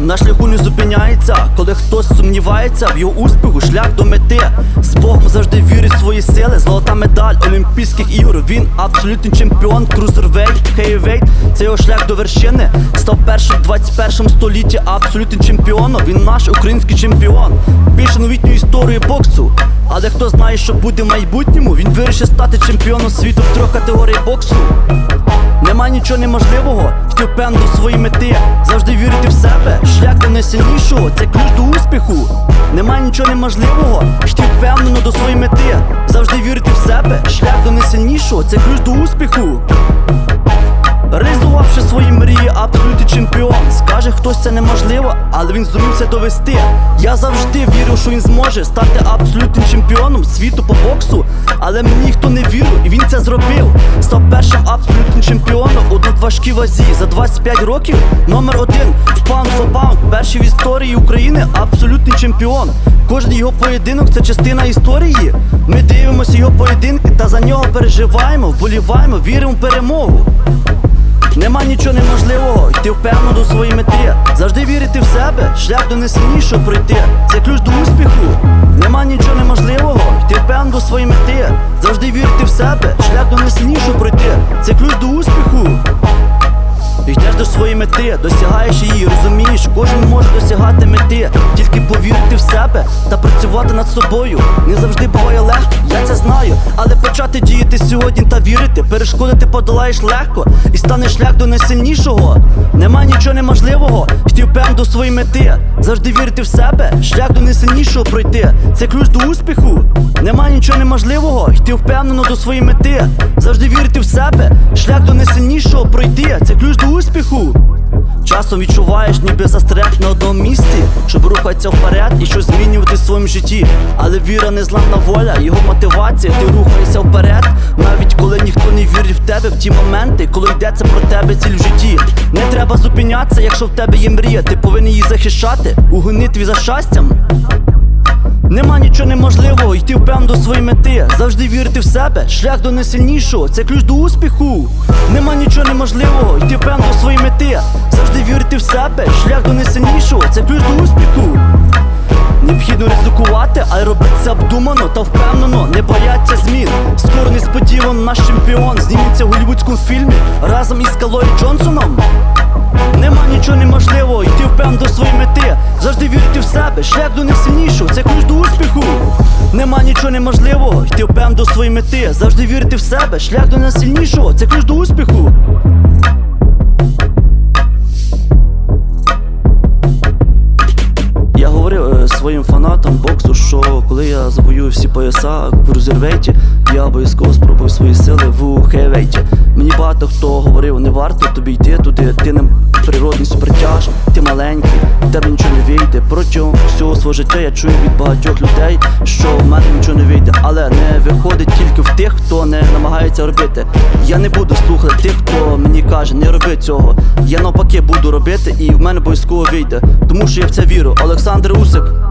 на шляху не зупиняється, коли хтось сумнівається в його успіху, шлях до мети. З Богом завжди вірить в свої сили. Золота медаль Олімпійських ігор. Він абсолютний чемпіон, крузервейт, хейвейт. Це його шлях до вершини. Став першим в 21 столітті абсолютним чемпіоном. Він наш український чемпіон. Більше новітньої історії боксу. Але хто знає, що буде в майбутньому, він вирішив стати чемпіоном світу в трьох категоріях боксу. Нема нічого неможливого, йти впевнено до своєї мети, завжди вірити в себе. Шлях до найсильнішого це ключ до успіху. Нема нічого неможливого, йти впевнено до своєї мети, завжди вірити в себе. Шлях до найсильнішого це ключ до успіху. Реалізувавши свої мрії, абсолютний чемпіон. Скаже хтось це неможливо, але він зумів це довести. Я завжди вірив, що він зможе стати абсолютним чемпіоном світу по боксу. Але мені ніхто не вірив, і він це зробив. Став першим абсолютним чемпіоном у надважкій вазі за 25 років. Номер один за паунд. Перший в історії України абсолютний чемпіон. Кожен його поєдинок це частина історії. Ми дивимося його поєдинки та за нього переживаємо, вболіваємо, віримо в перемогу. Нема нічого неможливого, йти впевнено до своєї мети. Завжди вірити в себе, шлях до найсильнішого пройти. Це ключ до успіху. Нема нічого неможливого, йти впевнено до своєї мети. Завжди вірити в себе, шлях до найсильнішого пройти. Це ключ до успіху. Йдеш до своєї мети, досягаєш її, розумієш, кожен може досягати мети, тільки повірити в себе та працювати над собою. Не завжди буває почати діяти сьогодні та вірити, перешкодити подолаєш легко і стане шлях до найсильнішого. Нема нічого неможливого, йти впевнено до своєї мети, завжди вірити в себе, шлях до найсильнішого пройти. Це ключ до успіху. Нема нічого неможливого, йти впевнено до своєї мети, завжди вірити в себе, шлях до найсильнішого пройти. Це ключ до успіху. Часом відчуваєш, ніби застряг на одному місці, щоб рухатися вперед і щось змінювати в своєму житті. Але віра незламна воля, його мотивація, ти рухаєшся вперед, навіть коли ніхто не вірить в тебе в ті моменти, коли йдеться про тебе ціль в житті. Не треба зупинятися, якщо в тебе є мрія, ти повинен її захищати у гонитві за щастям. Нема нічого неможливого, йти впевнено до своєї мети, завжди вірити в себе, шлях до найсильнішого, це ключ до успіху. Нема нічого неможливого, йти впевнено до своєї мети, вірити в себе, шлях до найсильнішого, це ключ до успіху. Необхідно ризикувати, але робити це обдумано та впевнено, не бояться змін. Скоро несподівано наш чемпіон зніметься в голівудському фільмі разом із Калою Джонсоном. Нема нічого неможливого, йти впевнено до своєї мети, завжди вірити в себе, шлях до найсильнішого, це ключ до успіху. Нема нічого неможливого, йти впевнено до своєї мети, завжди вірити в себе, шлях до найсильнішого, це ключ до успіху. Своїм фанатам боксу, що коли я завоюю всі пояса в розірветі, я обов'язково спробую свої сили в хейвейті. Багато хто говорив, не варто тобі йти туди, ти не природний супертяж, ти маленький, в тебе нічого не вийде. Протягом всього свого життя я чую від багатьох людей, що в мене нічого не вийде, але не виходить тільки в тих, хто не намагається робити. Я не буду слухати тих, хто мені каже, не роби цього. Я навпаки буду робити, і в мене обов'язково вийде, тому що я в це вірю. Олександр Усик.